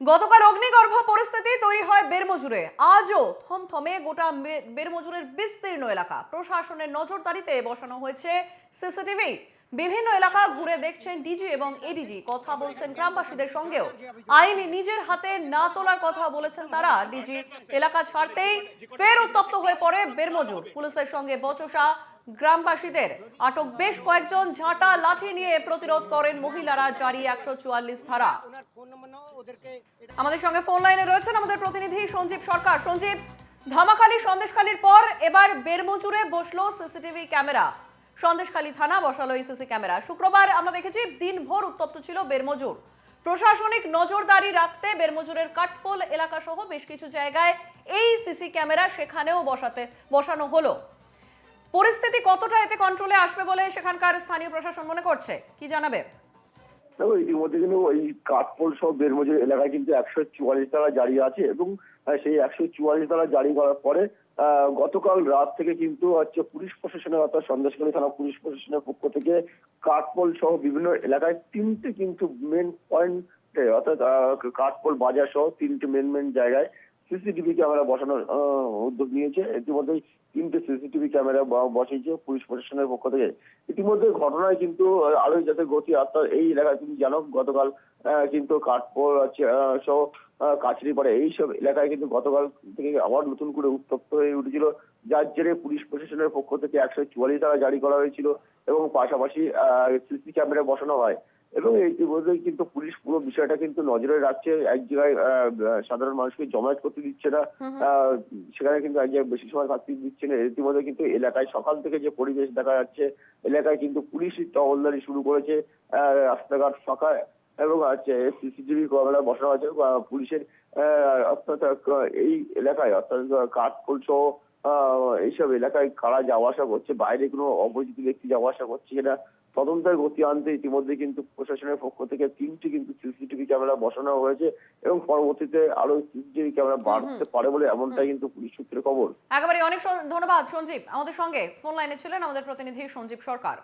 গতকাল অগ্নিগর্ভ পরিস্থিতি তৈরি হয় বেরমজুরে। আজও থমথমে গোটা বেরমজুরের বিস্তীর্ণ এলাকা। প্রশাসনের নজরদারিতে বসানো হয়েছে সিসিটিভি। বিভিন্ন এলাকা ঘুরে দেখছেন ডিজি এবং এডিজি। কথা বলছেন গ্রামবাসীদের সঙ্গেও। আইন নিজের হাতে না তোলার কথা বলেছেন তারা। ডিজি এলাকা ছাড়তেই ফের উত্তপ্ত হয়ে পড়ে বেরমজুর। পুলিশের সঙ্গে বচসা গ্রামবাসীদের আটক বেশ কয়েকজন ঝাঁটা লাঠি নিয়ে প্রতিরোধ করেন মহিলারা জারি একশো চুয়াল্লিশ ধারা। আমাদের সঙ্গে ফোন লাইনে রয়েছেন আমাদের প্রতিনিধি সঞ্জীব সরকার। সঞ্জীব, ধামাখালি সন্দেশখালির পর এবার বেরমজুরে বসল সিসিটিভি ক্যামেরা। সন্দেশখালী থানা বসালো এই সিসি ক্যামেরা। শুক্রবার আমরা দেখেছি, দিনভর উত্তপ্ত ছিল বেরমজুর প্রশাসনিক নজরদারি রাখতে বেরমজুরের কাঠপোল এলাকা সহ বেশ কিছু জায়গায় এই সিসি ক্যামেরা সেখানেও বসাতে, বসানো হলো। পরিস্থিতি কতটা এতে কন্ট্রোলে আসবে বলে সেখানকার স্থানীয় প্রশাসন মনে করছে? কি জানাবে? দেখো, ইতিমধ্যে কিন্তু ওই কাঠপোল সহ বেরমজুর এলাকায় কিন্তু একশো চুয়াল্লিশ তালা জারি আছে এবং সেই একশো চুয়াল্লিশ তালা জারি করার পরে গতকাল রাত থেকে কিন্তু হচ্ছে পুলিশ প্রশাসনের অর্থাৎ সন্দেশখালী থানা পুলিশ প্রশাসনের পক্ষ থেকে কাঠপোল সহ বিভিন্ন এলাকায় তিনটে কিন্তু মেন পয়েন্ট অর্থাৎ কাঠপোল বাজার সহ তিনটে মেন মেন জায়গায় সিসিটিভি ক্যামেরা বসানোর উদ্যোগ নিয়েছে। ইতিমধ্যেই তিনটে সিসিটিভি ক্যামেরা ব- বসিয়েছে পুলিশ প্রশাসনের পক্ষ থেকে। ইতিমধ্যে ঘটনায় কিন্তু আরোই যাতে গতি, অর্থাৎ এই এলাকায় তুমি জানো গতকাল কিন্তু কাঠপোল সহ কাছড়িপাড়া এইসব এলাকায় কিন্তু গতকাল থেকে আবার নতুন করে উত্তপ্ত হয়ে উঠেছিল। যার জেরে পুলিশ প্রশাসনের পক্ষ থেকে একশো চুয়াল্লিশ ধারা জারি করা হয়েছিল এবং পাশাপাশি সিসি ক্যামেরা বসানো হয়। এবং ইতিমধ্যেই কিন্তু পুলিশ পুরো বিষয়টা কিন্তু নজরে রাখছে। এক জায়গায় সাধারণ মানুষকে জমায়েত করতে দিচ্ছে না। সেখানে কিন্তু এক জায়গায় বেশি সময় থাকতে দিচ্ছে না। ইতিমধ্যে কিন্তু এলাকায় সকাল থেকে যে পরিবেশ দেখা যাচ্ছে এলাকায় কিন্তু পুলিশ টহলদারি শুরু করেছে আহ, রাস্তাঘাট ফাঁকা এবং হচ্ছে সিসিটিভি ক্যামেরা বসানো আছে। পুলিশের আহ, অর্থাৎ এই এলাকায় অর্থাৎ কাঠখোল সহ আহ, এইসব এলাকায় কারা যাওয়া আসা করছে বাইরে কোনো অপরিচিত ব্যক্তি যাওয়া আসা করছে কিনা তদন্তের গতি আনতে ইতিমধ্যে কিন্তু প্রশাসনের পক্ষ থেকে তিনটি কিন্তু সিসিটিভি ক্যামেরা বসানো হয়েছে এবং পরবর্তীতে আরও সিসিটিভি ক্যামেরা বাড়তে পারে বলে এমনটাই কিন্তু পুলিশ সূত্রে খবর। একেবারে অনেক ধন্যবাদ সঞ্জীব। আমাদের সঙ্গে ফোন লাইনে ছিলেন আমাদের প্রতিনিধি সঞ্জীব সরকার।